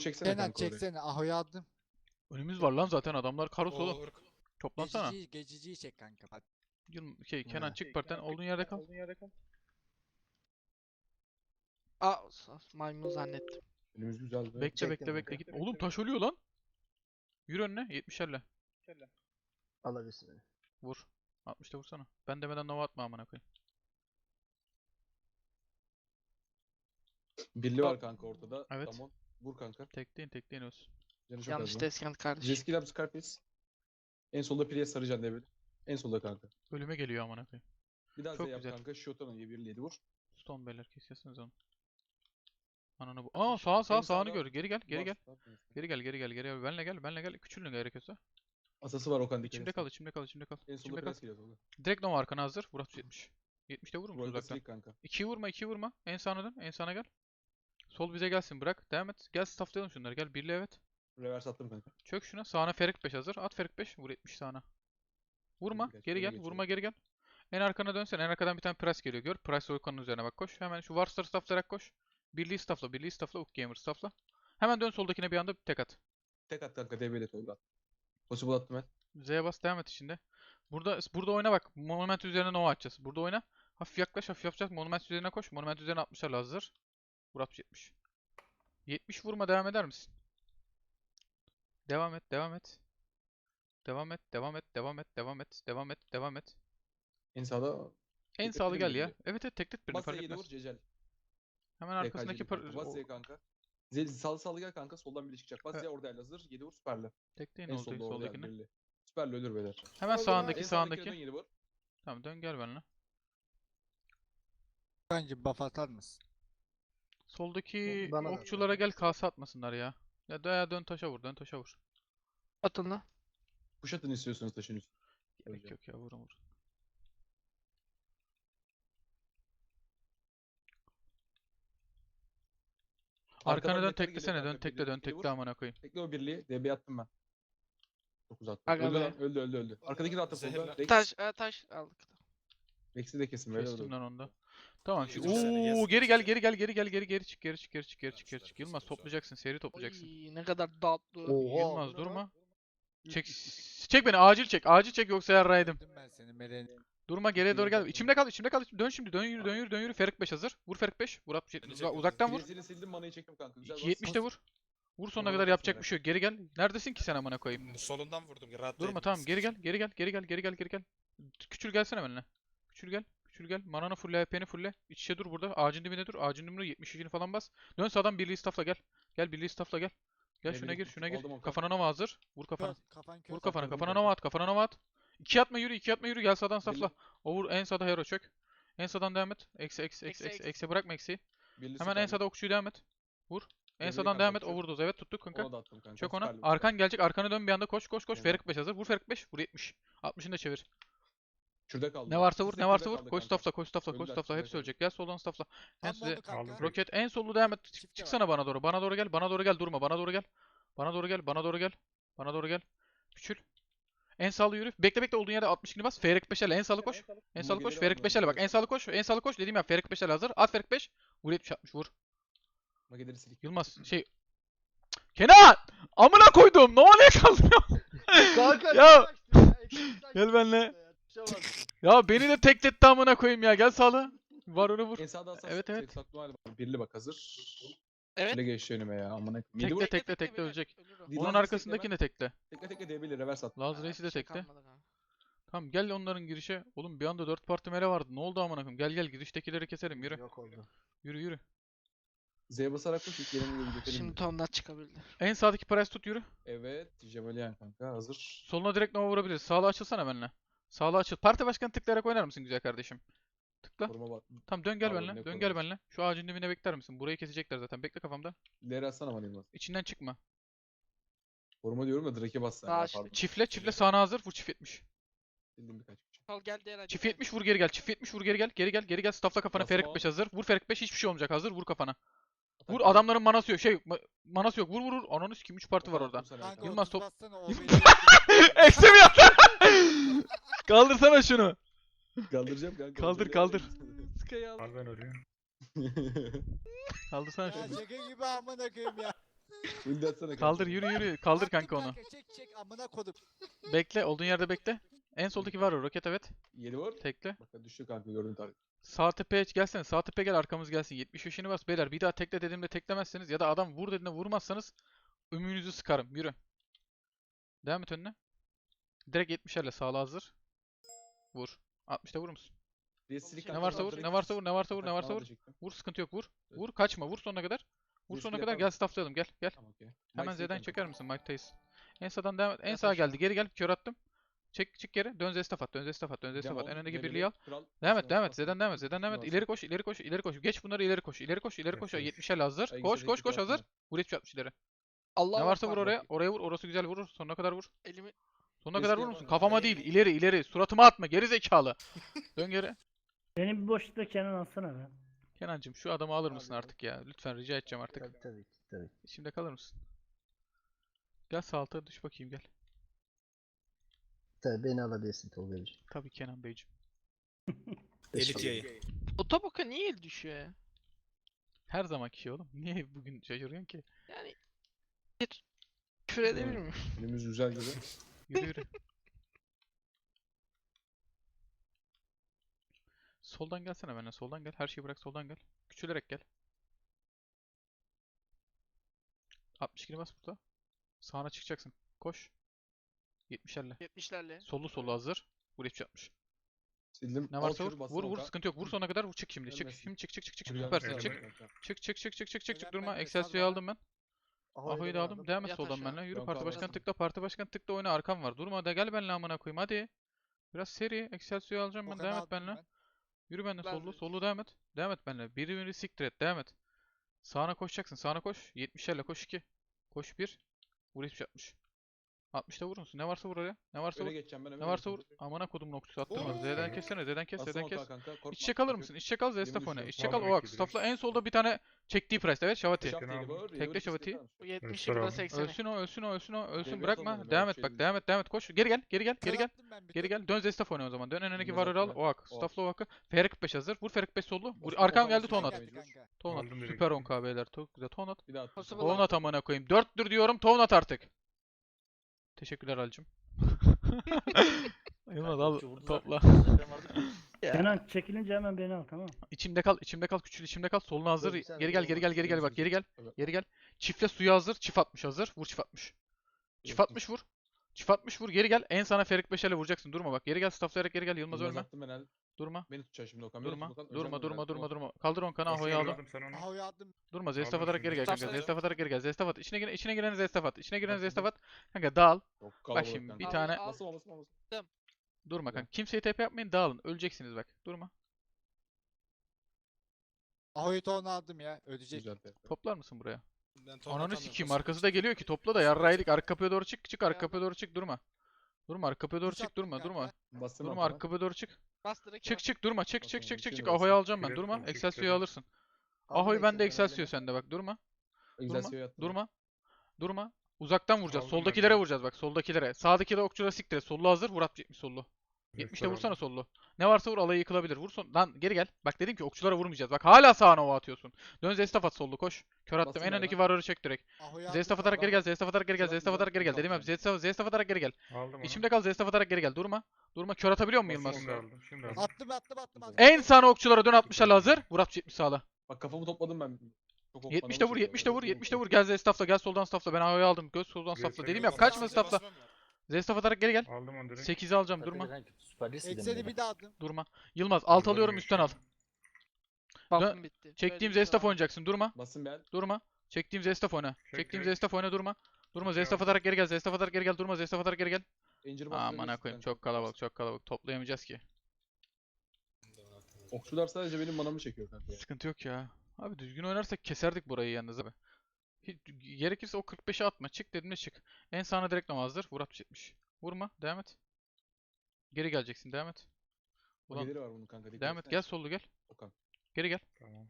Çeksene Kenan kanka oraya. çeksene. Aho'yu aldım. Önümüz var lan zaten adamlar oğlum. Urk. Toplansana. Geçiciyi, geçiciyi çek kanka. Hadi. Yıl- Şey, Kenan Ha. çık partiden olduğun yerde kal. Aa s- maymun zannettim. Önümüz güzel be. Bekle bekle bekle git. Oğlum taş ölüyor lan. Yürü önüne 70'lerle. Alabilirsin beni. Vur. 60'ta vursana. Ben demeden nova atma amına koyayım. Birli var kanka ortada. Evet. Tamam. Vur kanka. Tekleyin tekleyin ölsün. Canı çok Yanlış az lan. tezgah kardeşim. Jeski Lab Scarface. En solda Priest sarıcan devir. En solda kanka. Ölüme geliyor amına koyayım. Bir daha Çok Z yap güzel. kanka. Shoto'nun iyi birliği vur. Stone beyler kesiyorsunuz onu. Ananı bu. Aa sağ sağ sağını sağda gör. Geri gel geri Bas, gel. bas, bas. Geri gel geri gel geri gel. Benle gel benle gel. Küçülün gerekiyorsa. Asası var Okan dikkat İçimde kal içimde kal içimde kal. En solda İçimde kal. Priest geliyor solda. Direkt nova arkana hazır. Vur 70. 70'te vurur musun Royal uzaktan? Kanka. 2'yi vurma 2'yi vurma. En sağına dön. En sağına gel. Sol bize gelsin bırak. Devam et. Gel stafflayalım şunları. Gel birli evet. Reverse attım kanka. Çök şuna. Sağına Ferik 5 hazır. At Ferik 5. Vur 70 sağına. Vurma. birkaç Geri gel. geçiyorum. Vurma geri gel. En arkana dönsen. En arkadan bir tane Price geliyor. Gör. Price Oykan'ın üzerine bak koş. Hemen şu Warstar stafflayarak koş. Birliği staffla. Birliği staffla. Uk Gamer staffla. Hemen dön soldakine bir anda tek at. Tek at kanka DB'yle Tolga. Possible attım ben. Z'ye bas devam et içinde. Burada burada oyna bak. Monument üzerine Nova atacağız. Burada oyna. Hafif yaklaş hafif yapacağız. Monument üzerine koş. Monument üzerine 60'lar hazır. 60 70. 70 vurma devam eder misin? Devam et, devam et. Devam et, devam et, devam et, devam et, devam et, devam et. En sağda En sağlı gel ya. Evet evet teklet birini fark vur etmez. Cecel. Hemen arkasındaki par kanka. Bas o- Z kanka. Z'li sağlı sağlı gel kanka. Soldan biri çıkacak. Bas Ha. Z orada el hazır. 7 vur süperle. tekleyin En oldu soldakini. Süperle ölür beyler. Hemen sağındaki sağındaki. Tamam dön gel benimle. Bence buff atar mısın? Soldaki Bana da. okçulara gel kase atmasınlar ya. Ya dön, dön taşa vur, dön taşa vur. Atın lan. Kuş atın istiyorsunuz taşın üstüne. Gerek Hocam. yok ya vurun vurun. Arkana dön teklesene dön tekle dön tekle amına koyayım. Tekle o birliği. DB attım ben. Çok uzattım. Aga öldü be. lan. Öldü öldü öldü. Arkadaki de attı solda. Rex. Taş, e, taş aldık. Rex'i de kesin böyle Kestim lan onda. Tamam şu. Yılmaz seni Oo geri gel geri gel geri gel geri geri çık geri çık geri çık geri çık geri çık geri Yapmışlar çık. Yılmaz toplayacaksın seri toplayacaksın. Oy, ne kadar tatlı. Yılmaz durma. Çek çek beni acil çek acil çek yoksa yarraydım. Ben seni. Durma geriye doğru gel. İçimde kal içimde kal. Dön şimdi dön yürü dön yürü dön yürü. Ferik 5 hazır. Vur Ferik 5. Vur 60 Beni Uza- çekmiyorsun. uzaktan vur. Birisini sildim manayı çektim kanka. Güzel 70 de vur. Vur sonuna kadar yapacak bir şey yok. Geri gel. Neredesin ki sen amına koyayım? Solundan vurdum. Rahat Durma değilim. tamam geri gel geri gel geri gel geri gel geri gel. Küçül gelsene benimle. Küçül gel. Küçül gel. Mananı fulle, HP'ni fulle. İç içe dur burada. Ağacın dibine dur. Ağacın dibine 72'ni falan bas. Dön sağdan birliği staffla gel. Gel birliği staffla gel. Gel şuna gir şuna gir. Kafana nova hazır. Vur kafana. Kafan. Vur kafana Kafana nova at. Kafana nova at. 2 atma yürü 2 atma yürü. Gel sağdan safla. O vur en sağda hero çök. En sağdan devam et. Eksi eksi eksi Eksi, eksi. bırakma. Birliği Hemen en sağda okçuyu devam et. Vur. En sağdan devam et. Overdose. Evet tuttuk kanka. Ona da attım kanka. Çök ona. Arkan gelecek. Arkana dön bir anda koş koş koş. Evet. Ferik 5 hazır. Vur Ferik 5. Vur 70. 60'ını da çevir. Şurada kaldı. Ne varsa vur, ne varsa vur. Koş kanka. staffla, koş staffla, koş şurada Hepsi ölecek. Gel soldan staffla. En Tam oldu size roket en sollu devam et. Çık- Çıksana bana doğru. Bana doğru gel. Bana doğru gel. Durma. Bana doğru gel. Bana doğru gel. Bana doğru gel. Bana doğru gel. Küçül. En sağlı yürü. Bekle bekle olduğun yerde 62'ni bas. Ferik 5'erle en sağlı koş. En sağlı koş. Ferik aldım 5'erle bak. ben. En sağlı koş. En sağlı koş. Dediğim ya Ferik 5'erle hazır. At Ferik 5. Vur 70 60 vur. Yılmaz şey Kenan! Amına koydum. Ne oluyor kaldırıyor? Kanka ya. Gel benle. Ya beni de tekletti amına koyayım ya. Gel sağlı. Var onu vur. En sağda asas. Evet, evet. Hali var. Birli bak hazır. Evet. Öyle geçti önüme ya. Amına. Midi Tekle tekle tekle ölecek. Onun arkasındakini de tekle. Tekle tekle DB'li reverse at. Laz Reis'i de şey tekle. Tamam gel onların girişe. Oğlum bir anda 4 parti mele vardı. Ne oldu amına koyayım? Gel gel giriştekileri keselim. Yürü. Yok oldu. Yürü yürü. Z'ye basarak koş. İlk yerine götürelim. Şimdi Tom'dan çıkabildi. En sağdaki press tut yürü. Evet. Jemalian kanka hazır. Soluna direkt nova vurabiliriz. Sağla açılsana benimle. Sağla açıl. Parti başkanı tıklayarak oynar mısın güzel kardeşim? Tıkla. Koruma bak. Tamam dön gel benimle. ne Dön gel benimle. Şu ağacın dibine bekler misin? Burayı kesecekler zaten. Bekle kafamda. Leri atsana bana Yılmaz. İçinden çıkma. Koruma diyorum da Drake'e bas sen. Ya, şimdi- pardon. Çifle çifle sağına hazır. Vur çift 70. Sildim birkaç bir şey. Sol gel diğer. Çift 70 vur geri gel. Çift 70 vur geri gel. Geri gel. Geri gel. Staffla kafana. Basma. Ferik 5 hazır. Vur Ferik 5 hiçbir şey olmayacak. Hazır. Vur kafana. Vur adamların manası yok. Şey ma- manası yok. Vur vur vur. Ananı kim 3 parti var orada. Kanka. Yılmaz 30 top- bassana o beni. Eksi mi yaptı? Kaldırsana şunu. Kaldıracağım kanka. Kaldır, kaldır. Sıkayı al. Kaldırsana Ya şunu. şaka gibi amına koyayım ya. Ulti atsana kanka. Kaldır yürü yürü. Kaldır Attım kanka onu. Çek çek amına kodum. Bekle. Olduğun yerde bekle. En soldaki var o roket evet. Yedi vur. Tekle. Bak düştü kanka gördün tarih. Sağ tepeye gelsene. Sağ tepeye gel arkamız gelsin. 75'ini bas beyler. Bir daha tekle dediğimde teklemezseniz ya da adam vur dediğinde vurmazsanız ümüğünüzü sıkarım. Yürü. Devam et önüne. Direkt 70'lerle sağla hazır. Vur. 60'ta vurur musun? Ne varsa vur, ne varsa vur, ne varsa vur, ne varsa vur. Vur sıkıntı yok vur. Vur kaçma vur sonuna kadar. Vur sonuna kadar gel stafflayalım gel gel. Tamam okey. Hemen Z'den çeker misin Mike Tyson? En sağdan devam et. En sağa geldi. Geri gel. Kör attım. Çek çık geri. Dön Zestaf at. Dön Zestaf at. Dön Zestaf at. Önündeki ileri, birliği al. Devam et, devam et. Z'den devam et. Z'den devam et. İleri koş, ileri koş, ileri koş. Geç bunları ileri koş. İleri koş, ileri koş. Evet, evet. 70'ler hazır. Koş, koş, koş hazır. Vur 70 60 ileri. Allah Ne varsa vur oraya. Oraya vur. Orası güzel vur. Sonuna kadar vur. Elimi Sonuna kadar vurur musun? Kafama değil. ileri ileri. Suratıma atma. Geri zekalı. Dön geri. Beni bir boşlukta Kenan alsana be. Kenancığım şu adamı alır mısın artık ya? Lütfen rica edeceğim artık. Tabii tabii tabii. İçimde kalır mısın? Gel sağ alta düş bakayım gel. Tabii beni alabilirsin Tolga'cığım. Tabii Kenan Beyciğim. Elit yayı. Otoboka niye el düşüyor ya? Her zamanki şey oğlum. Niye bugün şaşırıyorsun ki? Yani bir küfür edebilir miyim? Önümüz güzel gibi. Yürü yürü. Soldan gelsene benimle. Soldan gel. Her şeyi bırak soldan gel. Küçülerek gel. 62'ni bas burada. Sağına çıkacaksın. Koş. 70'lerle. 70'lerle. Sollu sollu hazır. Vur 70 60. Sildim. Ne varsa vur. Vur vur sıkıntı yok. Vur sonuna kadar vur çık şimdi. Çık. Şimdi çık çık çık çık. Süpersin çık. şey. Çık çık çık çık çık çık durma. sal aldım ben. Ahoy'u da aldım. Devam et Yat soldan aşağı. benimle. Yürü Dön parti kavga başkanı tıkla. Parti başkanı tıkla oyna arkam var. Durma da gel benimle amına koyayım hadi. Biraz seri. Excelsio'yu alacağım ben. Okan'ı Devam et aldım benimle. ben. Yürü benimle Ben sollu. de- Sollu devam et. Devam et benimle. Biri biri siktir et. Devam et. Sağına koşacaksın. Sağına koş. 70'lerle koş 2. Koş 1. Vur 70 60. 60'ta vurur musun? Ne varsa vur oraya. Ne varsa Öne vur. geçeceğim ben. Ne varsa vur. Amına kodum noktası attırma. Z'den kessene. Z'den kes. Z'den kes. kanka. korkma, İç çek alır yok. mısın? İç çek al. Z-Staff oyna. düşüyor. İç çek al. Aldım O iki ak. direkt. Staff'la en solda bir tane çektiği price. Evet Şavati. Tekle şavati. istek Bu var. 70'i Restore bu da aldım. 80'i. Ölsün o, ölsün o, ölsün o, ölsün. Bırakma. Devam et bak. şeyini. Devam et, devam et. Koş. Geri gel. Geri gel. Geri gel. Geri gel. Dön Zestaf oyna o zaman. Dön önündeki Yılmaz varıyor al. attı O ak. O ak. Staff'la o akı. FR45 hazır. Vur FR45 sollu. Vur. Arkam geldi üstüne ton at. Geldi kanka. Ton at. Aldım direkt. Süper 10k beyler. Çok güzel. Ton at. Bir daha attım. Possible Ton al. at amına koyayım. 4'tür diyorum. Ton at artık. Teşekkürler Ali'cim. Yılmaz al. Topla. Kenan çekilince hemen beni al tamam mı? İçimde kal, içimde kal, küçül, içimde kal. Soluna hazır. Geri gel, geri gel, geri gel bak. Geri gel. Geri gel. Çiftle suya hazır. Çift atmış hazır. Vur çift atmış. Çift atmış vur. Çift atmış vur. Geri gel. En sana Ferik Beşer'le vuracaksın. Durma bak. Geri gel. Stafflayarak geri gel. Yılmaz Yılmaz ölme. Attım. Durma. Beni tutacak şimdi Okan. beni Durma. tut Okan, Durma, durma, durma, durma. Kaldır Onkan'ı. Ahoy'u aldım. sen onu. Ahoy'u. Durma. Zestaf atarak geri gel kanka. Zestaf atarak geri gel. Zestaf at. İçine giren, içine giren Zestaf at. İçine giren Zestaf at. Kanka dağıl. Çok kalabalık şimdi kanka. bir Al, tane. al. Basma basma basma. Durma kanka. Kimseye TP yapmayın. Dağılın. Öleceksiniz bak. Durma. Ahoy'u ton aldım ya. Ödeyecek. Güzel. Toplar mısın buraya? Ben Ananı sikeyim. Arkası da geliyor ki. Topla da yarraydık. Arka kapıya doğru çık. Çık arka Ya. kapıya doğru çık. Durma. Durma arka kapıya doğru çık. attım Durma. kanka. Durma. Bastım Durma arka kapıya doğru çık. Bas direkt. Çık çık durma çık çık çık çık çık. Ahoy'u alacağım ben durma. dedim. alırsın. Ahoy bende Excelsior sende bak durma. Attım. Durma. Durma. Uzaktan vuracağız. Soldakilere vuracağız bak soldakilere. Sağdaki de okçulara siktir. Sollu hazır. Vur 70 sollu. 70'te Restore vursana sollu. Ne varsa vur alayı yıkılabilir. Vur son. Lan geri gel. Bak dedim ki okçulara vurmayacağız. Bak hala sağına ova atıyorsun. Dön Zestaf at sollu koş. Kör attım. Bastım En öndeki hemen. varları çek direkt. Zestaf atarak geri gel. Zestaf atarak geri gel. Zestaf atarak geri gel. Dedim yani. Zestaf, Zestaf atarak geri gel. Aldım. İçimde kal. Zestaf atarak geri gel. Durma. Durma. Kör atabiliyor Basın Yılmaz? Attım attım attım. attım. En sağına okçulara dön 60'larla hazır. Vur 60 70 sağla. Bak kafamı topladım ben. Çok okmana 70'te vur, çekiyor 70'te vur, böyle. 70'te vur. Gel Zestaf'la, gel soldan staff'la. Ben havaya aldım. Göz soldan staff'la. Dedim ya aldım. kaçma staff'la. Zestaf atarak geri gel. Aldım onu direkt. 8'i alacağım durma. Ekseni bir daha aldım. Durma. Yılmaz alt Bunları alıyorum üstten al. Buff'ım bitti. Çektiğim Böyle Zestaf bir- oynayacaksın. Durma. Bastım ben. Durma. Çektiğim Zestaf oyna. Çek Çektiğim direkt. Zestaf oyna durma. Durma Çek Zestaf atarak geri gel. Zestaf atarak geri gel. Durma Zestaf atarak geri gel. Incir Aman bastırabilirsin koyayım çok kalabalık çok kalabalık. Toplayamayacağız ki. Okçular sadece benim manamı çekiyor kanka. ya. Sıkıntı yok ya. Abi düzgün oynarsak keserdik burayı yalnız abi. Gerekirse o 45'e atma. Çık dediğimde çık. En sağına direkt namazdır. Vur 60 70. Vurma. Devam et. Geri geleceksin. Devam et. Ulan, geliri var bunun kanka. Devam et. Gel sollu gel. Okan. Geri gel. Tamam.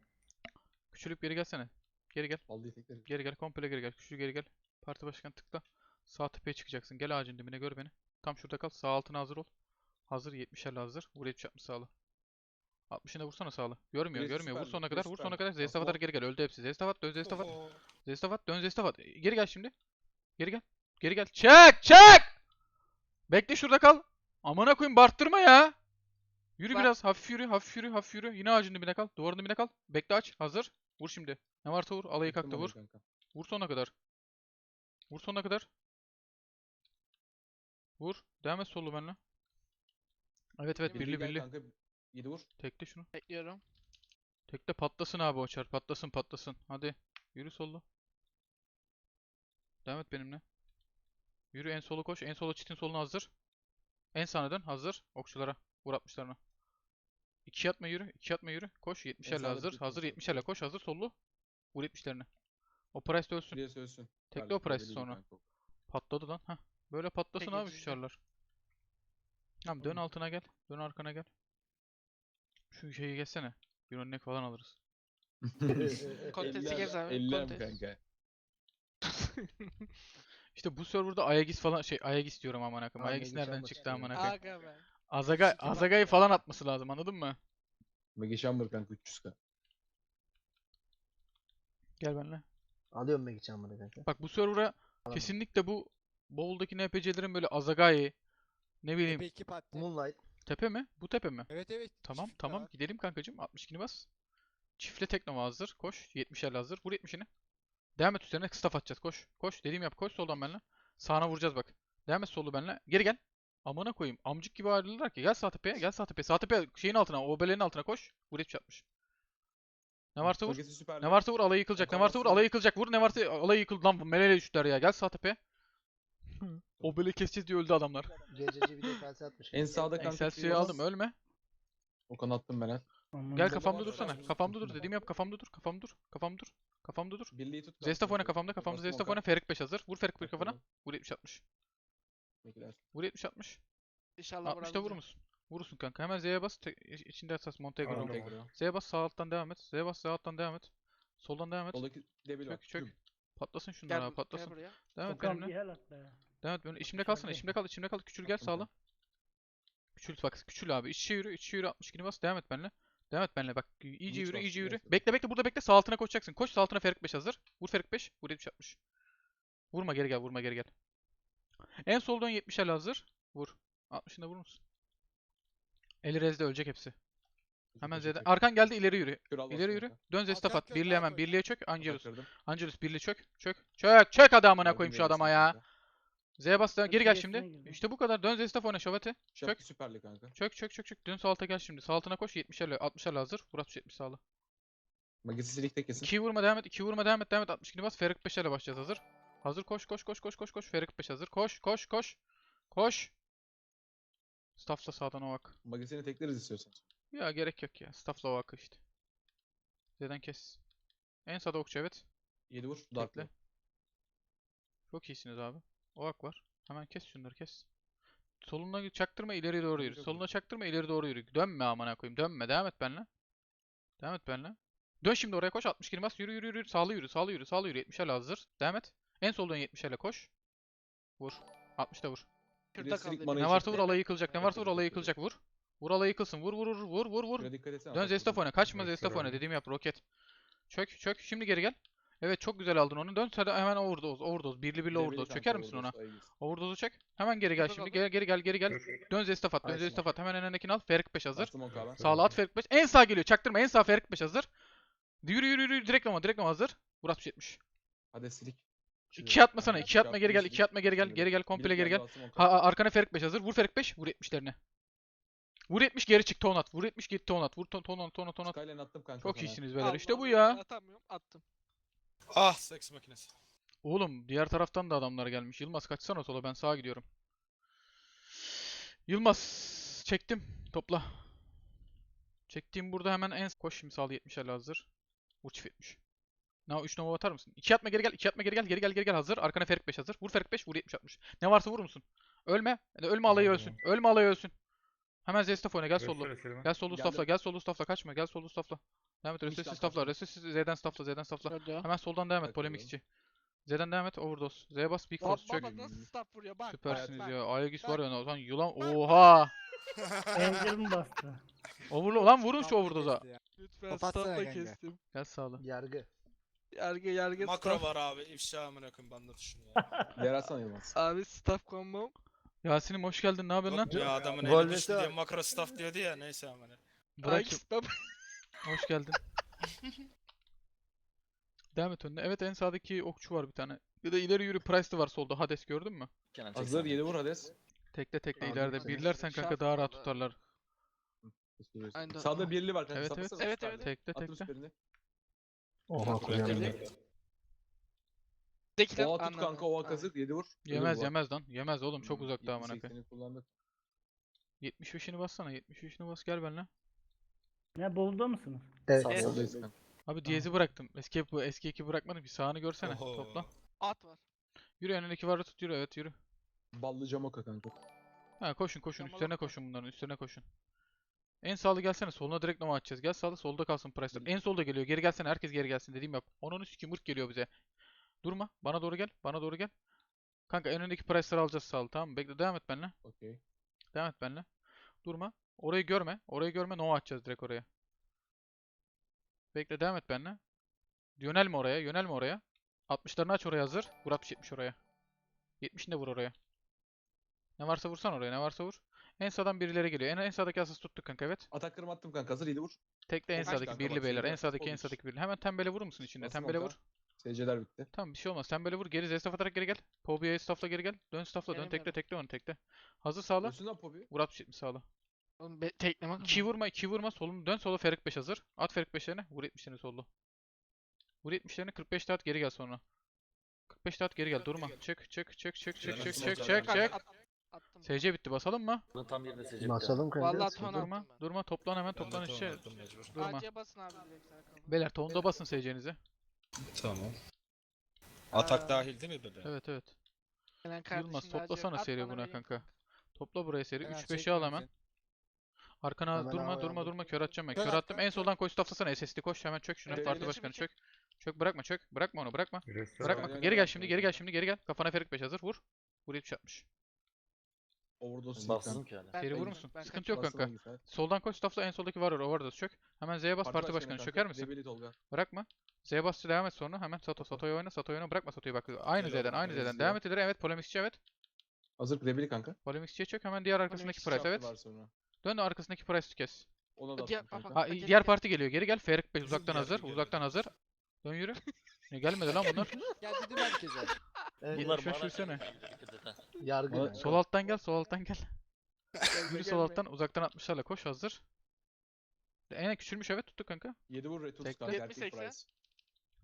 Küçülüp geri gelsene. Geri gel. Vallahi. Geri gel. Komple geri gel. Küçülü geri gel. Parti başkanı tıkla. Sağ tepeye çıkacaksın. Gel ağacın dibine gör beni. Tam şurada kal. Sağ altına hazır ol. Hazır 70'lerle hazır. Vur 70 60 sağla. 60'ına vursana sağlı. Görmüyor, Birisi görmüyor. Vur sonuna kadar, vur sonuna kadar. Aslan. Zestafat'a geri gel. Öldü hepsi. Zestafat, dön Zestafat. Zestafat, dön Zestafat. Geri gel şimdi. Geri gel. Geri gel. Çek! Çek! Bekle şurada kal. Amına koyayım barttırma ya. Yürü Bak. biraz. Hafif yürü, hafif yürü, hafif yürü. Yine ağacın dibine kal. Duvarın dibine kal. Bekle aç. Hazır. Vur şimdi. Ne varsa vur. Alayı orayı vur. Vur sonuna kadar. Vur sonuna kadar. Vur. Devam et solu benimle. Evet evet birli birli. Kanka. Yedi vur. Tekle şunu. Bekliyorum. Tekle patlasın abi o çar. Patlasın patlasın. Hadi. Yürü sollu. Devam et benimle. Yürü en solu koş. En solu çitin soluna hazır. En sağına dön. Hazır. Okçulara. Vur 60'larına. 2 atma yürü. 2 atma yürü. Koş 70 En elle sağda hazır. bir Hazır koş, 70 elle koş. Hazır sollu. Vur 70'lerini. O price de ölsün. Ölsün. Tekle o price sonra. kanka. Patladı lan. Heh. Böyle patlasın Peki, abi şu çarlar. Tamam dön altına gel. Dön arkana gel. Şu şeyi geçsene. Bir örnek falan alırız. Kontesi gez abi, Ellem kontes. kanka. İşte bu serverda Aegis falan şey Aegis diyorum aman akım. Ha, Aegis nereden çıktı aman akım. Aga be. Azagay bak Azagay'ı falan atması lazım anladın mı? Megi Chamber kanka 300k. Gel benimle. Alıyorum ben geçen bunu kanka. Bak bu server'a kesinlikle bu Bowl'daki NPC'lerin böyle Azagay ne bileyim Tepe 2 patte. Moonlight. Tepe mi? Bu tepe mi? Evet evet. Tamam çift tamam var. gidelim kankacım 62'ni bas. Çiftle Teknova hazır. Koş. 70 el hazır. Vur 70'ini. Devam et üstlerine staff atacağız. Koş. Koş. Dediğim yap. Koş soldan benimle. Sağına vuracağız bak. Devam et solu benimle. Geri gel. Amına koyayım. Amcık gibi ayrılırlar ki. Gel sağ tepeye. Gel sağ tepeye. Sağ tepeye. Şeyin altına. Obelerin altına koş. Vur 70 atmış. Ne varsa vur. Ne varsa vur alayı yıkılacak. Ne varsa vur alayı yıkılacak. Vur ne varsa alayı yıkıldı. Lan meleğe düştüler ya. Gel sağ tepeye. Obele keseceğiz diye öldü adamlar. CCC bir de kalsi atmış. En sağda kanka. Excelsior'u aldım. Ölme. Okan attım ben el. Gel kafamda dursana. Kafamda dur. Dediğimi yap. Kafamda dur. Kafamda dur. Kafamda dur. Kafamda dur. Birliği tut. Zestaf oyna kafamda. Kafamda Zestaf oyna. Ferik 5 hazır. Vur Ferik 1 Bastım kafana. Okan. Vur 70 60. Bekler. Vur 70 60. İnşallah 60'ta vurur musun? Vurursun kanka. Hemen Z'ye bas. İçinde esas. Montegro. Z'ye bas sağ alttan devam et. Z'ye bas sağ alttan devam et. Soldan devam et. Soldaki debil. Çök çök. Patlasın şunlar abi gel patlasın. buraya. Devam et benimle. Devam et benimle. İçimde kalsana. İçimde kal. içimde kal. Küçül gel sağla. kanka. Küçül bak. Küçül abi. İç içe yürü. iç içe yürü. 62'ni bas. Devam et benimle. Devam et benimle bak. İyice Hiç yürü. iyice yürü. evet. Bekle bekle. Burada bekle. Sağ altına koşacaksın. Koş sağ altına Ferik 5 hazır. Vur Ferik 5. Vur 70 60. Vurma geri gel. Vurma geri gel. En soldan 70 el hazır. Vur. 60'ında vurur musun? Eli rezde ölecek hepsi. Hemen Z'den. Arkan geldi ileri yürü. İleri yürü. Dön Zestaf at. Birliğe hemen. Birliğe çök. Angelus. Angelus birliğe çök. Çök. Çök. Çök hadi amına Yardım koyayım şu adama ya. Z'ye bas. devam. Hadi Geri gel şimdi. İşte bu kadar. Dön Zestaf oyna şovate. Şapki süperli kanka. Çök çök çök çök. Dön sağ alta gel şimdi. Sağ altına koş. 70 el 60 el hazır. Vur 60 70 sağla. Magesi silikte kesin. 2 vurma devam et. 2 vurma devam et. Devam et. 62'ni bas. Ferik 5 ile başlayacağız hazır. Hazır koş koş koş koş koş koş. Ferik 5 hazır. Koş koş koş. Koş. Staff'la sağdan o vak. Magesini tekleriz istiyorsan. Ya gerek yok ya. Staff'la o vakı işte. Z'den kes. En sağda okçu evet. 7 vur. Darklı. Çok iyisiniz abi. Oak var. Hemen kes şunları kes. Soluna çaktırma ileri doğru yürü. Soluna çaktırma ileri doğru yürü. Dönme amına koyayım. Dönme. Devam et benimle. Devam et benimle. Dön şimdi oraya koş. 60 bas. Yürü yürü yürü. Sağlı yürü. Sağlı yürü. Sağlı yürü. 70 el hazır. Devam et. En soldan 70 ele koş. Vur. 60 da vur. Şurada kaldı. Ne varsa vur alayı yıkılacak. Ne varsa vur alayı yıkılacak. Vur. Vur alayı yıkılsın. Vur vur vur vur vur vur. Dön atak Zestaf vurdu. oyna. Kaçma Evet, Zestaf oyna. körüm. Dediğimi yap. Roket. Çök çök. Şimdi geri gel. Evet çok güzel aldın onu. Dön sana hemen overdose. Overdose. Birli birli overdose. Çöker misin ona? Overdose'u çek. Hemen geri gel şimdi. Geri, geri gel geri gel. Dön Zestaf at. Dön Aynen. Zestaf at. Hemen önündekini al. Ferik 5 hazır. Sağla at Ferik 5. En sağ geliyor. Çaktırma. En sağ Ferik 5 hazır. Yürü yürü yürü. Direkt ama direkt ama hazır. 60 70. Hadi silik. 2 atma sana. 2 atma geri gel. 2 atma geri gel. Geri gel. Komple geri gel. Ha, arkana Ferik 5 hazır. Vur Ferik 5. Vur 70'lerini. Vur 70 geri çık. Ton at. Vur 70 geri ton at. Vur ton ton ton ton ton at. Skyline attım kanka. Çok iyisiniz beyler. İşte bu ya. Atamıyorum. Attım. Ah seks makinesi. Oğlum diğer taraftan da adamlar gelmiş. Yılmaz kaçsana sola ben sağa gidiyorum. Yılmaz çektim. Topla. Çektiğim burada hemen en koş şimdi sağlı 70 el hazır. Vur çift 70. Ne 3 nova atar mısın? 2 atma geri gel. 2 atma geri gel. Geri gel geri gel hazır. Arkana Ferik 5 hazır. Vur Ferik 5 vur 70 60. Ne varsa vurur musun? Ölme. Yani ölme alayı ölsün. Ölme alayı ölsün. Hemen Zestaf oyna gel sollu. Gel solu Geldim. staffla. Gel solu staffla. Kaçma. Gel solu staffla. Devam et. Resessiz staffla. Resessiz Z'den staffla. Z'den staffla. Hemen soldan devam et. Polemikçi. Z'den devam et. Overdose. Z'ye bas. Big Force çök. nasıl staff vuruyor bak. Süpersiniz bak, ya. Aegis var ya lan yılan. Bak. Oha. Angel mi bastı? Overlo lan vurun şu overdose'a. Lütfen kanka. kestim. Gel sağlı. Yargı. Yargı yargı Makro staff. var abi. İfşa amına koyayım ben de düşün ya. Yaratsana Yılmaz. Abi staff kombom. Yasin'im hoş geldin. Ne yapıyorsun lan? Yok ya adamın Volvete eli düştü diye makro staff diyordu ya neyse amına. Burak Hangi staff? hoş geldin. Devam et önüne. Evet en sağdaki okçu var bir tane. Ya da ileri yürü Price'lı var solda. Hades gördün mü? Hazır 7 vur Hades. Tekle tekle Aldım ileride. seni. Birlersen kanka daha rahat tutarlar. Aynen. Sağda birli var kanka. Evet evet. Evet, evet. Tekle Attım tekle. süperini. Oha girdi. Dekiler Ova tut anladım. kanka. Aynen. kazık 7 vur. Ölür Yemez bu. yemez lan. Yemez oğlum çok Hmm, uzakta amına koyayım. 80'i kullandık. 75'ini bassana. 75'ini bas gel benimle. Ne bolda mısınız? Evet. Evet. Soldayız kanka. Abi diyezi bıraktım. Eski bu eski eki bırakmadım ki. Sağını görsene. Oho. Topla. At var. Yürü önündeki varı tut yürü evet yürü. Ballı Camoka kanka. Ha koşun koşun Tamam, üstlerine koşun bunların üstlerine koşun. En sağlı gelsene soluna direkt nova atacağız. Gel sağda solda kalsın Price'lar. En solda geliyor. Geri gelsene herkes geri gelsin dediğim yap. Onun üstü mırk geliyor bize. Durma. Bana doğru gel. Bana doğru gel. Kanka en öndeki Price'ları alacağız sağlı tamam mı? Bekle devam et benimle. Okey. Devam et benimle. Durma. Orayı görme. Orayı görme. Nova atacağız direkt oraya. Bekle devam et benimle. Yönelme oraya. Yönelme oraya. 60'larını aç oraya hazır. Vur 60 70 oraya. 70'ini de vur oraya. Ne varsa vursan oraya. Ne varsa vur. En sağdan birileri geliyor. En, en sağdaki asas tuttuk kanka evet. Ataklarımı attım kanka. Hazır 7 vur. Tekle en Kaç sağdaki kanka birli bak, beyler. En sağdaki en olmuş. sağdaki birli. Hemen tembele vurur musun içinde? Bastım Tembele onka. vur. SC'ler bitti. Tamam bir şey olmaz. Tembele vur. Geri Z staff atarak geri gel. Pobia'ya staffla geri gel. Dön staffla dön. Tekle tekle onu tekle. Hazır sağla. Üstünden Pobi. Vur 60 70 sağla. Oğlum be, tekleme. 2 vurma 2 vurma solunu dön sola Ferik 5 hazır. At Ferik 5'lerini vur 70'lerini sollu. Vur 70'lerini 45 at geri gel sonra. 45 at geri gel durma. Çık çık çık çık çık çık çık çık çık. Attım. SC bitti basalım mı? Basalım kanka. Vallahi ton. Durma durma toplan hemen toplan işe. Durma. AC'ye basın abi direkt. Beyler tonda basın SC'nizi. Tamam. Atak Aa. dahil değil mi böyle? Evet evet. Gelen Yılmaz kardeşim yok. toplasana At seri bana buna kanka. Topla buraya seri. Hemen 3-5'i al hemen. Arkana Hemen durma al, durma aldım. durma kör atacağım ben. Kör Kör attım. En soldan koş staflasana SSD koş hemen çök şunu. Evet, Parti evet. başkanı Çek, çök. Çök bırakma çök. Bırakma onu bırakma. Bırakma. Aynen, Geri gel şimdi geri gel şimdi geri gel. Kafana Ferik 5 hazır vur. Vur 70 60. Overdose Bassın ki. Ben Seri vurur musun? ben Sıkıntı yok Bastım kanka. Soldan koş stafla en soldaki var overdose çök. Hemen Z'ye bas parti başkanı kanka. çöker misin? Debeli Tolga. Bırakma. Z'ye bas devam et sonra hemen Sato Sato'yu oyna Sato'yu oyna bırakma Sato'yu bak. Aynı Helal Z'den aynı Z'den. Z'ye. Devam et ileri evet polemikçi evet. Hazır Debeli kanka. Polemikçiye çök hemen diğer arkasındaki price evet. Var sonra. Dön de arkasındaki price kes. Ona da Diğer- attım kanka. Ha, bak, geri, diğer parti geliyor. Geri gel. Ferik 5 uzaktan hazır. Uzaktan hazır. Dön yürü. Ne gelmedi lan bunlar. Gel dedim herkese. Evet, Bunlar Bunlar Şaş yürüsene. Yargı. Kanka. Sol alttan gel. Sol alttan gel. Yürü sol alttan. Uzaktan 60'larla koş hazır. En küçülmüş evet tuttuk kanka. 7 vur Retus Tekle. kanka. 70, Erkek 80. price.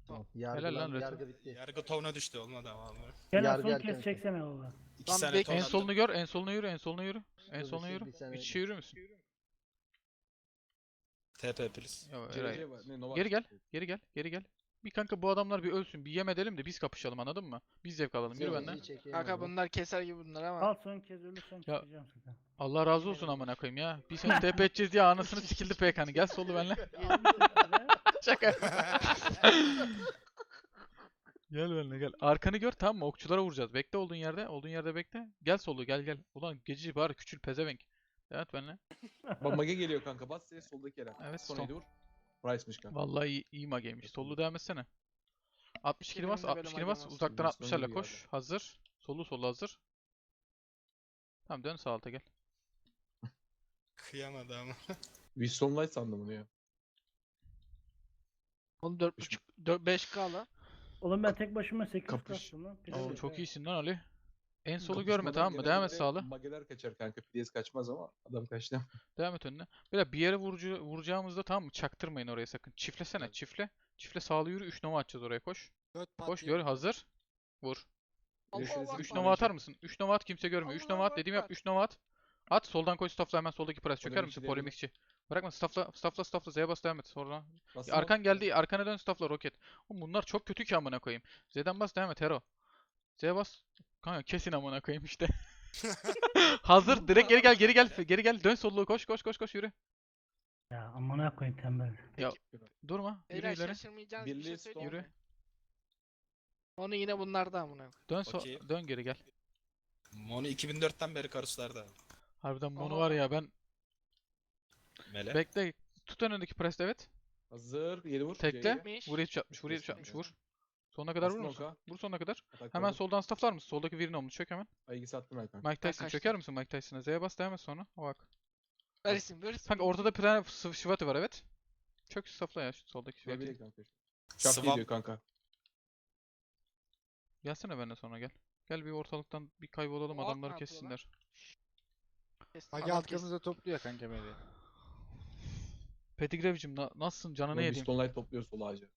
Tamam, Yargı Helal lan lan, yargı bitti. Yargı tovuna düştü olmadı ama. Kenan Yargı son erken kez çeksene baba. İki sene bek- En solunu gör. En solunu yürü. En solunu yürü. En Dur, solunu bir yürü. bir. İç içe yürür müsün? TP please. Ne, Nova Geri gel. Geri gel. Geri gel. Bir kanka bu adamlar bir ölsün. Bir yem edelim de biz kapışalım anladın mı? Biz zevk alalım. Yürü benden. Kanka bunlar keser gibi bunlar ama. Al son kez ölürsen Ya- çıkacağım zaten. Allah razı olsun amına koyayım ya. Bir seni TP edeceğiz diye anasını sikildi PK'nı. Gel solu benle. Şaka. Gel benimle gel. Arkanı gör tamam mı? Okçulara vuracağız. Bekle olduğun yerde. Olduğun yerde bekle. Gel solu gel gel. Ulan geci bari küçül pezevenk. Evet benimle. Bak Mage geliyor kanka. Bas seni soldaki yere. Evet, Son son. 7 vur. Price'mış kanka. Vallahi iyi, iyi mageymiş. Sollu devam etsene. 62'ni bas, Benim de böyle 62'ni bas. Uzaktan sonunda 60'larla bir koş. Hazır. Solu solu hazır. Tamam dön sağ alta gel. Kıyamadı ama. Wisdom Light sandım bunu ya. Oğlum 4.5 4 5K lan. Oğlum ben tek başıma 8 Kapış. kastım lan. Oo, çok iyisin lan Ali. En solu görme tamam mı? Devam et sağlı. Mageler kaçar kanka. Priest kaçmaz ama adam kaçtı. Devam et önüne. Böyle bir yere vurucu, vuracağımızda tamam mı? Çaktırmayın oraya sakın. Çiflesene. Evet. Çifle. Çifle sağlı yürü. 3 nova atacağız oraya koş. Dört Koş gör hazır. Vur. Görüşürüz. Allah 3 Allah. nova atar mısın? 3 nova at kimse görmüyor. 3 nova at dediğim yap. Ekber. 3 nova at. At soldan koş staffla hemen soldaki price çöker misin? Polemikçi. Bırakma staffla staffla staffla Z'ye bas devam et sonra. Bastım Arkan geldi arkana dön staffla roket. Oğlum bunlar çok kötü ki amına koyayım. Z'den bas devam et hero. Z'ye bas. Kanka kesin amına koyayım işte. Hazır direkt geri gel geri gel geri gel dön solluğu koş koş koş koş yürü. Ya amına koyayım tembel. Durma yürü Beyler ileri. şaşırmayacağınız bir şey Birliği söyleyeyim Yürü. Onu yine bunlarda amına. koyayım. Dön so Okey. dön geri gel. Moni 2004'ten beri karuslarda. Harbiden mono Aha. var ya ben Mele. bekle tut önündeki press evet. Hazır. 7 vur. Tekle. Vur 70 60 vur 70 60 vur. Sonuna kadar vurur Bastım musun? oka. Vur sonuna kadar. Atak Hemen gördüm. soldan stafflar mısın? Soldaki birinin omunu çök hemen. Aygısı attım ben kanka. Mike Tyson kaçtım. çöker misin Mike Tyson'a? Z'ye bas devam et sonra. O bak. Verirsin verirsin. Kanka ortada Prene Shivati var evet. Çök staffla ya şu soldaki Şuraya Shivati. bir kanka. Şap Swap. geliyor kanka. Gelsene benimle sonra gel. Gel bir ortalıktan bir kaybolalım O alt ne adamları yapıyor lan? kessinler. Kes, Agi adam kes. arkamızda topluyor kanka beni. Petigrev'cim na nasılsın? Canını Oğlum, yediğim. Stone Light topluyor sol ağacı.